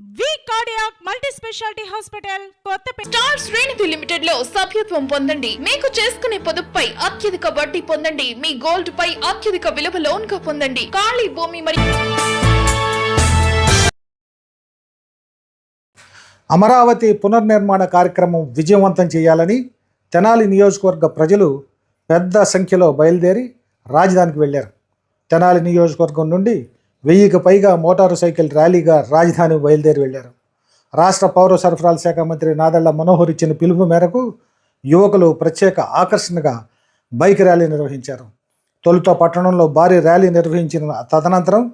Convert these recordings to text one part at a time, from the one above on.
V cardiac multi speciality hospital Kothapeta. Star శ్రేణిధి లిమిటెడ్లో సభ్యత్వం పొందండి. మీకు చేసుకునే పొదుపుపై అత్యధిక వడ్డీ పొందండి. మీ గోల్డ్ పై అత్యధిక విలువ లోన్గా పొందండి. ఖాళీ భూమి మరియు అమరావతి పునర్నిర్మాణ కార్యక్రమం విజయవంతం చేయాలని తెనాలి నియోజకవర్గ ప్రజలు పెద్ద సంఖ్యలో బయలుదేరి రాజధానికి వెళ్ళారు. తెనాలి నియోజకవర్గం నుండి వెయ్యికి పైగా మోటారు సైకిల్ ర్యాలీగా రాజధాని బయలుదేరి వెళ్ళారు. రాష్ట్ర పౌర సరఫరాల శాఖ మంత్రి నాదళ్ళ మనోహర్ ఇచ్చిన పిలుపు మేరకు యువకులు ప్రత్యేక ఆకర్షణగా బైక్ ర్యాలీ నిర్వహించారు. తొలుత పట్టణంలో భారీ ర్యాలీ నిర్వహించిన తదనంతరం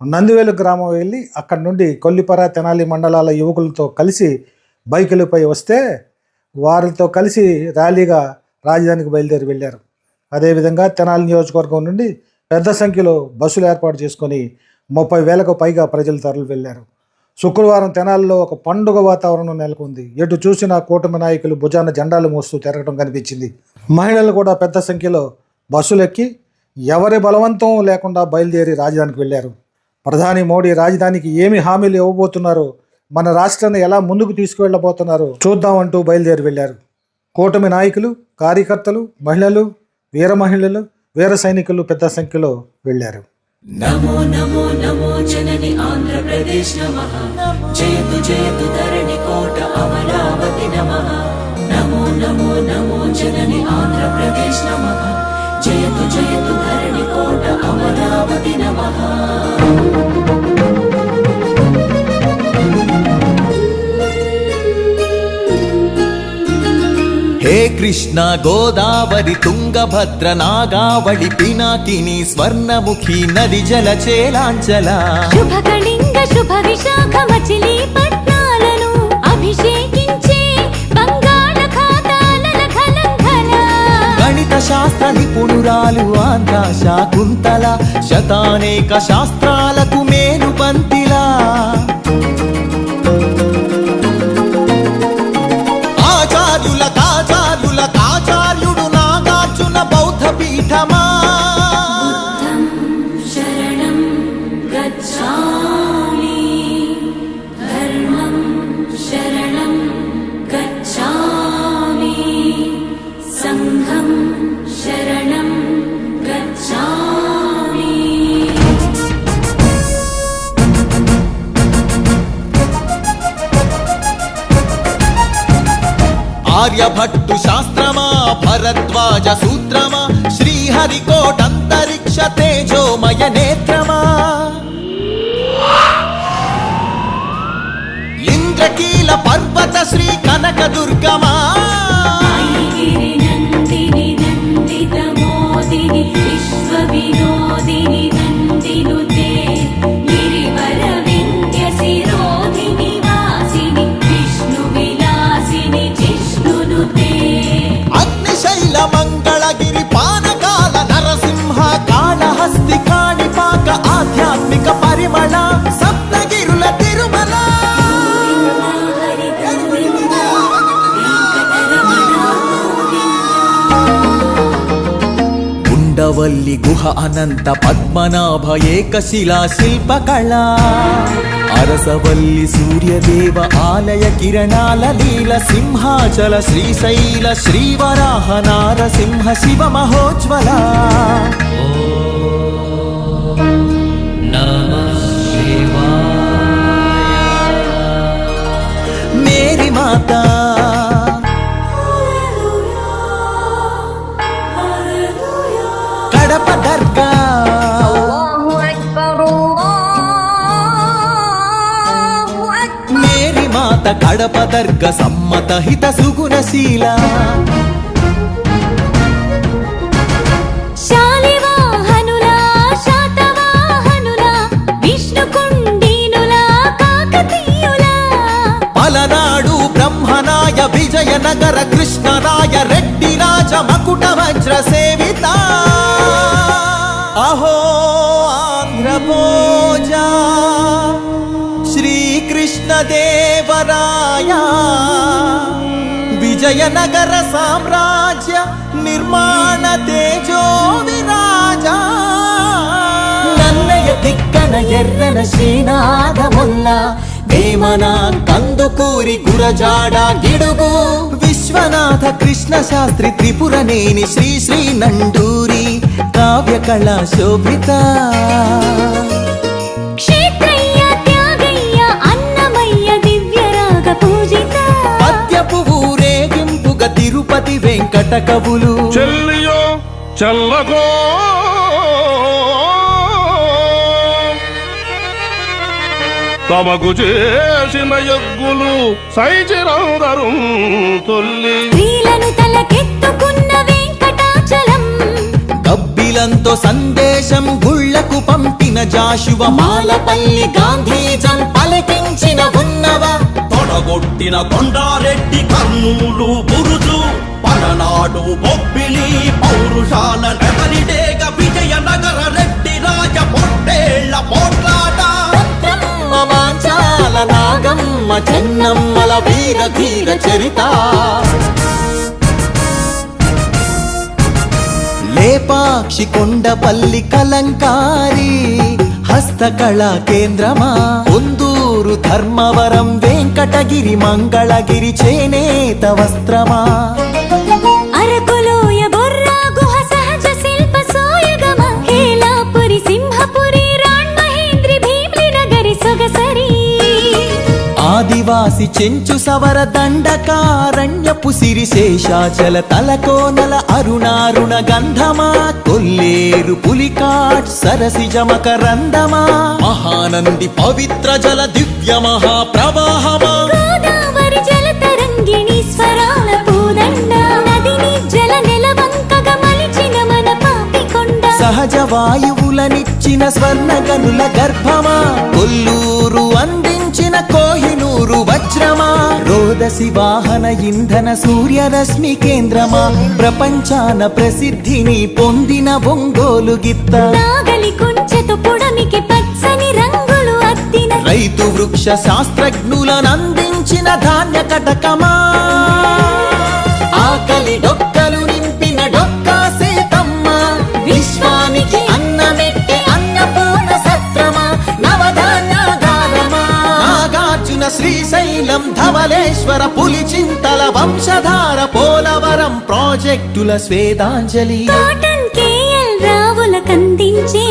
నందివేలు గ్రామం వెళ్ళి అక్కడి నుండి కొల్లిపర తెనాలి మండలాల యువకులతో కలిసి బైకులపై వస్తే వారితో కలిసి ర్యాలీగా రాజధానికి బయలుదేరి వెళ్ళారు. అదేవిధంగా తెనాలి నియోజకవర్గం నుండి పెద్ద సంఖ్యలో బస్సులు ఏర్పాటు చేసుకొని ముప్పై వేలకు పైగా ప్రజలు తరలి వెళ్ళారు. శుక్రవారం తెనాలిలో ఒక పండుగ వాతావరణం నెలకొంది. ఎటు చూసినా కూటమి నాయకులు భుజాన జెండాలు మోస్తూ తిరగడం కనిపించింది. మహిళలు కూడా పెద్ద సంఖ్యలో బస్సులు ఎక్కి ఎవరి బలవంతం లేకుండా బయలుదేరి రాజధానికి వెళ్ళారు. ప్రధాని మోడీ రాజధానికి ఏమి హామీలు ఇవ్వబోతున్నారో మన రాష్ట్రాన్ని ఎలా ముందుకు తీసుకువెళ్ళబోతున్నారో చూద్దామంటూ బయలుదేరి వెళ్ళారు. కూటమి నాయకులు కార్యకర్తలు మహిళలు వీర మహిళలు వీర సైనికులు పెద్ద సంఖ్యలో వెళ్ళారు. నమో నమో నమో జనని ఆంధ్రప్రదేశ్ నమ. జయతు జయతు ధరణి కోట అమరావతి నమ. నమో నమో నమో జనని ఆంధ్రప్రదేశ్ నమ. జయతు జయతు ధరణి కోట అమరావతి నమ. కృష్ణ గోదావరి తుంగభద్ర నాగావళి పినాకిని స్వర్ణముఖి నది జల చేలాంచల. శుభకళింగ శుభ విశాఖ మచిలీపట్నాలను అభిషేకించే బంగాళ ఖాతాల ఖలంఘల గణిత శాస్త్ర నిపుణురాలు ఆంధ్ర శాకుంతల శతానేక శాస్త్రాలకు మేలు పంతిలా. ఆర్యభట్టు శాస్త్రమా భరద్వాజ సూత్రమా శ్రీహరికోటంతరిక్ష తేజోమయ నేత్రమా? ఇంద్రకీల పర్వత శ్రీ కనక దుర్గమా? ఐగిరి నందిని గుహ అనంత పద్మనాభ ఏకశిలా శిల్పకళ. అరసవల్లి సూర్యదేవ ఆలయ కిరణాల లీల సింహాచల శ్రీశైల శ్రీవరాహ నారసింహ శివ మహోజ్వల. మేరీ మాతా కడప దర్గ సమ్మత హిత సుగుణశీల పలనాడు బ్రహ్మనాయ విజయనగర కృష్ణరాయ రెడ్డి రాజ మకుట వజ్ర సేవిత. విజయనగర సామ్రాజ్య నిర్మాణ తేజో విరాజా నన్నయ దిక్కన ఎర్రన శ్రీనాథముల్ల వేమన కందుకూరి గురజాడ గిడుగు. విశ్వనాథ కృష్ణ శాస్త్రి త్రిపురనేని శ్రీ శ్రీ నండూరి కావ్య కళా శోభిత. తిరుపతి వెంకట కవులు చెల్లియో చల్లగో తమకు చేసిన యజ్ఞులు సైచిరందరు తొల్లి. స్త్రీలను తలకెత్తుకున్న వెంకటాచలం. కబ్బిలంతో సందేశం గుళ్ళకు పంపిన జాషువ మాలపల్లి గాంధీజం పలికించిన తొడగొట్టిన కొండారెడ్డి కర్నూలు బురుజు పలనాడు బొబ్బిలి పౌరుషాల నగరిడేగ విజయనగర రెడ్డి రాజ పొట్టేళ్ళ పోట్లాట మాంచాల నాగమ్మ చెన్నమ్మల వీర ధీర చరిత. లేపాక్షి కొండపల్లి కలంకారి హస్తకళా కేంద్రమా పొందూరు ధర్మవరం వెంకటగిరి మంగళగిరి చేనేత వస్త్రమా? ఆదివాసి చెంచు సవర దండకారణ్యపు సిరి శేషాచల తలకోనల అరుణారుణ గంధమా కొల్లేరు పులికాట్ సరసి జమకరందమా మహానంది పవిత్ర జల దివ్య మహాప్రవాహమా. గోదావరి జల తరంగిణి స్వరాల పూదండ నదిని జల నెలవంకగ మలిచిన మన పాపికొండ సహజ వాయువులనిచ్చిన స్వర్ణ గనుల గర్భమా. కొల్లూరు అందించిన కోహినూరు వజ్రమా రోదసి వాహన ఇంధన సూర్యరశ్మి కేంద్రమా? ప్రపంచాన ప్రసిద్ధిని పొందిన ఒంగోలు గిత్త. నాగలి కుంచెతో పుడమికి పచ్చని రంగులు అద్దిన రైతు వృక్ష శాస్త్రజ్ఞులనందించిన ధవలేశ్వర పులిచింతల వంశధార పోలవరం ప్రాజెక్టుల స్వేదాంజలి రావుల కందించే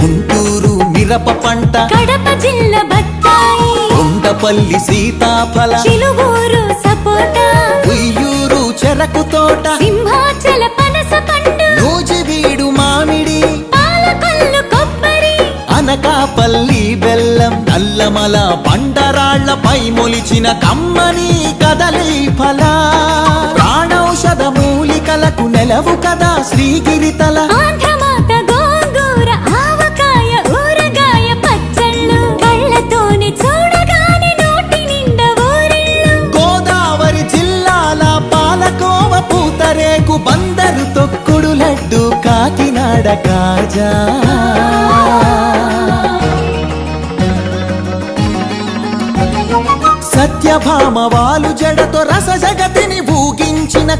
గుంటూరు మిరప పంట. కడప జిల్లా బత్తాయి. కొండపల్లి సీతాఫల. చిలువూరు సపోటా. ఉయ్యూరు చెరకు తోట. సింహాచల పనస పండు నూజివీడు మామిడి. పాలకొల్లు కొబ్బరి. అనకాపల్లి బెల్లం నల్లమల బండరాళ్ళ పై మొలిచిన కమ్మని కదలి ఫల. ప్రాణౌషధ మూలికలకు నెలవు కదా శ్రీగిరితల గోదావరి జిల్లాల పాలకోవ పూతరేకు బందరు తొక్కుడు లడ్డు కాకినాడ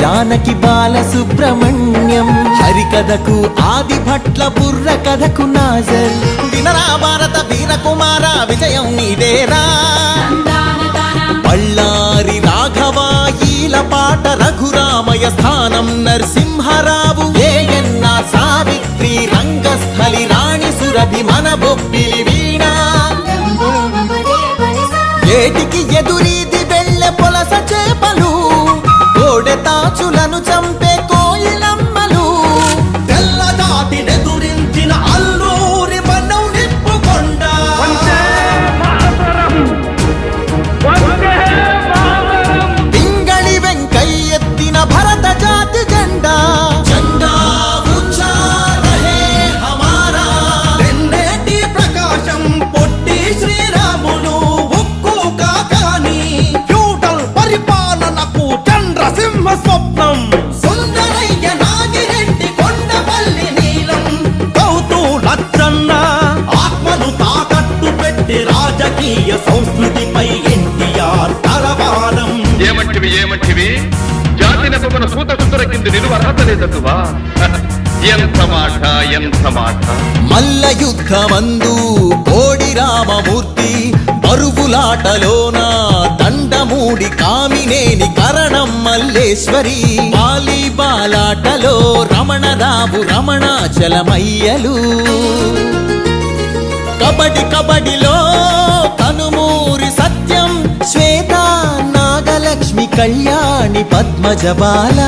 జానకి బాల సుబ్రహ్మణ్యం హరికథకు ఆది భట్ల బుర్ర కథకు నాజల్ వినరా భారత వీర కుమార విజయం నీదేరా బళ్ళారి రాఘవాయిల పాట రఘురామయ స్థానం నరసింహరావు. ఏమంటివి ఏమంటివి? జాతి నెపమన సూత సుందర కింది నిలువ అర్హత లేదటువా? ఎంత మాట ఎంత మాట. మల్ల యుద్ధమందు కోడి రామమూర్తి పరుగులాటలోన దండమూడి కామినేని కరణం మల్లేశ్వరి. వాలీబాలాటలో రమణరావు రమణాచలమయ్యలు. కబడి కబడి కళ్యాణి పద్మజబాల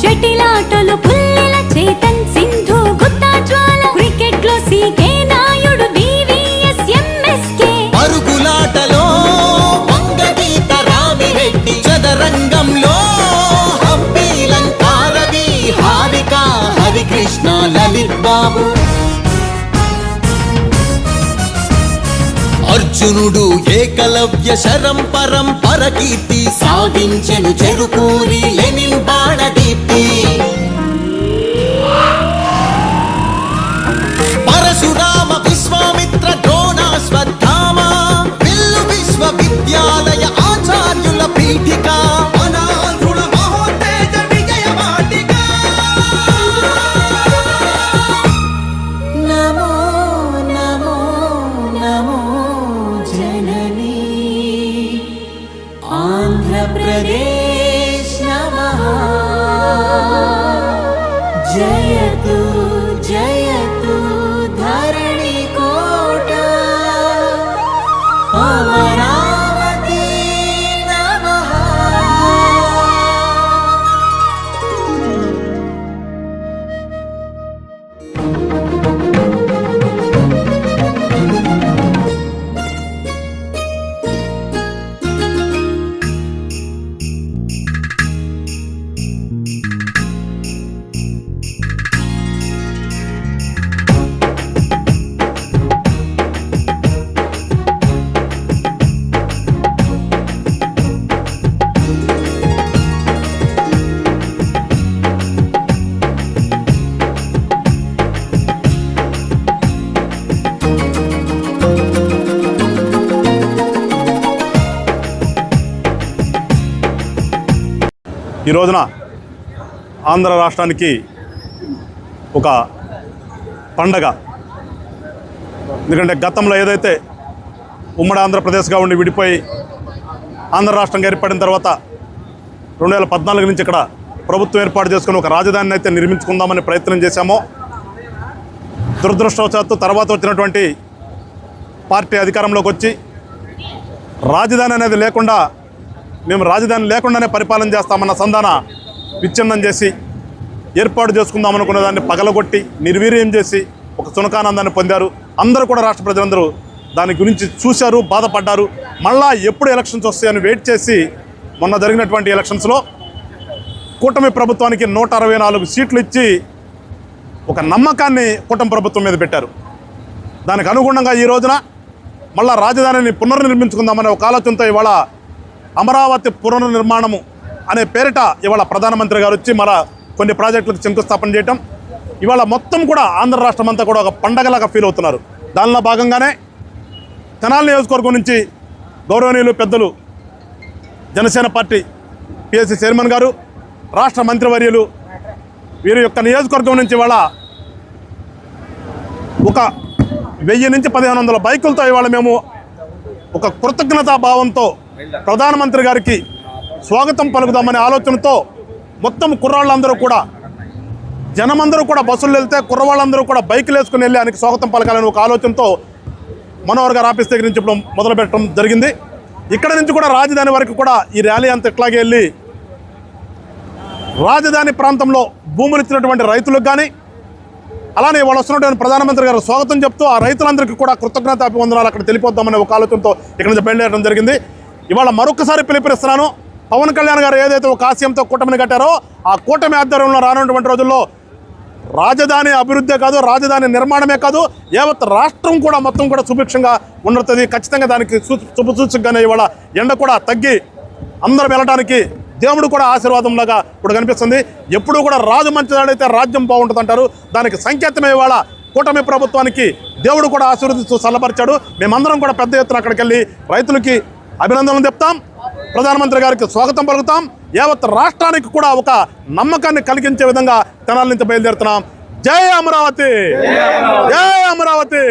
షటిలాటలు పుల్లెల చేతన్ సింధు గుత్తా జ్వాల క్రికెట్లో సీకే నాయుడు డివిఎస్ ఎంఎస్కే. పరుగులాటలో వంగగీత రామిరెడ్డి చదరంగంలో. లంకారవి హారిక హరికృష్ణ లలిత్ బాబు అర్జునుడు ఏకలవ్య శరం పరంపర కీర్తి సాధించెను చెరుకూరి లెనిన్ బాణ దీప్తి ఈ రోజున ఆంధ్ర రాష్ట్రానికి ఒక పండగ. ఎందుకంటే గతంలో ఏదైతే ఉమ్మడి ఆంధ్రప్రదేశ్గా ఉండి విడిపోయి ఆంధ్ర రాష్ట్రంగా ఏర్పడిన తర్వాత రెండు వేల పద్నాలుగు నుంచి ఇక్కడ ప్రభుత్వం ఏర్పాటు చేసుకుని ఒక రాజధానిని అయితే నిర్మించుకుందామని ప్రయత్నం చేశామో దురదృష్టవశాత్తు తర్వాత వచ్చినటువంటి పార్టీ అధికారంలోకి వచ్చి రాజధాని అనేది లేకుండా మేము రాజధాని లేకుండానే పరిపాలన చేస్తామన్న సంధాన విచ్ఛిన్నం చేసి ఏర్పాటు చేసుకుందాం అనుకున్న దాన్ని పగలగొట్టి నిర్వీర్యం చేసి ఒక సునకానందాన్ని పొందారు. అందరూ కూడా రాష్ట్ర ప్రజలందరూ దాని గురించి చూశారు బాధపడ్డారు. మళ్ళా ఎప్పుడు ఎలక్షన్స్ వస్తాయని వెయిట్ చేసి మొన్న జరిగినటువంటి ఎలక్షన్స్లో కూటమి ప్రభుత్వానికి నూట అరవై నాలుగు సీట్లు ఇచ్చి ఒక నమ్మకాన్ని కూటమి ప్రభుత్వం మీద పెట్టారు. దానికి అనుగుణంగా ఈ రోజున మళ్ళా రాజధానిని పునర్నిర్మించుకుందామనే ఒక ఆలోచనతో ఇవాళ అమరావతి పునర్నిర్మాణము అనే పేరిట ఇవాళ ప్రధానమంత్రి గారు వచ్చి మన కొన్ని ప్రాజెక్టులకు శంకుస్థాపన చేయటం. ఇవాళ మొత్తం కూడా ఆంధ్ర రాష్ట్రం అంతా కూడా ఒక పండగలాగా ఫీల్ అవుతున్నారు. దానిలో భాగంగానే తెనాల నియోజకవర్గం నుంచి గౌరవనీయులు పెద్దలు జనసేన పార్టీ పిఎస్సి చైర్మన్ గారు రాష్ట్ర మంత్రివర్యులు వీరి యొక్క నియోజకవర్గం నుంచి ఇవాళ ఒక వెయ్యి నుంచి పదిహేను వందల బైకులతో ఇవాళ మేము ఒక కృతజ్ఞతా భావంతో ప్రధానమంత్రి గారికి స్వాగతం పలుకుదామనే ఆలోచనతో మొత్తం కుర్రాళ్ళందరూ కూడా జనమందరూ కూడా బస్సులు వెళ్తే కుర్రవాళ్ళందరూ కూడా బైకులు వేసుకుని వెళ్ళి ఆయనకి స్వాగతం పలకాలని ఒక ఆలోచనతో మనోహర్ గారు ఆఫీస్ దగ్గర నుంచి మొదలు పెట్టడం జరిగింది. ఇక్కడ నుంచి కూడా రాజధాని వరకు కూడా ఈ ర్యాలీ అంతా ఇట్లాగే వెళ్ళి రాజధాని ప్రాంతంలో భూములు ఇచ్చినటువంటి రైతులకు కానీ అలానే వాళ్ళు వస్తున్నటువంటి ప్రధానమంత్రి గారు స్వాగతం చెప్తూ ఆ రైతులందరికీ కూడా కృతజ్ఞత అభివందనాలు అక్కడ తెలిపొద్దామనే ఒక ఆలోచనతో ఇక్కడ నుంచి బయలుదేరడం జరిగింది. ఇవాళ మరొకసారి పిలుపునిస్తున్నాను. పవన్ కళ్యాణ్ గారు ఏదైతే ఒక ఆశయంతో కూటమిని కట్టారో ఆ కూటమి ఆధ్వర్యంలో రానున్నటువంటి రోజుల్లో రాజధాని అభివృద్ధే కాదు రాజధాని నిర్మాణమే కాదు యావత్ రాష్ట్రం కూడా మొత్తం కూడా సుభిక్షంగా ఉండతుంది ఖచ్చితంగా దానికి సు- శుభసూచకంగానే ఇవాళ ఎండ కూడా తగ్గి అందరం వెళ్ళడానికి దేవుడు కూడా ఆశీర్వాదం లాగా ఇప్పుడు కనిపిస్తుంది. ఎప్పుడు కూడా రాజు మంచిదాడైతే రాజ్యం బాగుంటుంది అంటారు దానికి సంకేతమే ఇవాళ కూటమి ప్రభుత్వానికి దేవుడు కూడా ఆశీర్వదిస్తూ చల్లపరిచాడు మేమందరం కూడా పెద్ద ఎత్తున అక్కడికి వెళ్ళి రైతులకి అభినందనలు చెప్తాం. ప్రధానమంత్రి గారికి స్వాగతం పలుకుతాం. యావత్ రాష్ట్రానికి కూడా ఒక నమ్మకాన్ని కలిగించే విధంగా తెనాలి నుంచి బయలుదేరుతున్నాం. జై అమరావతి! జై అమరావతి!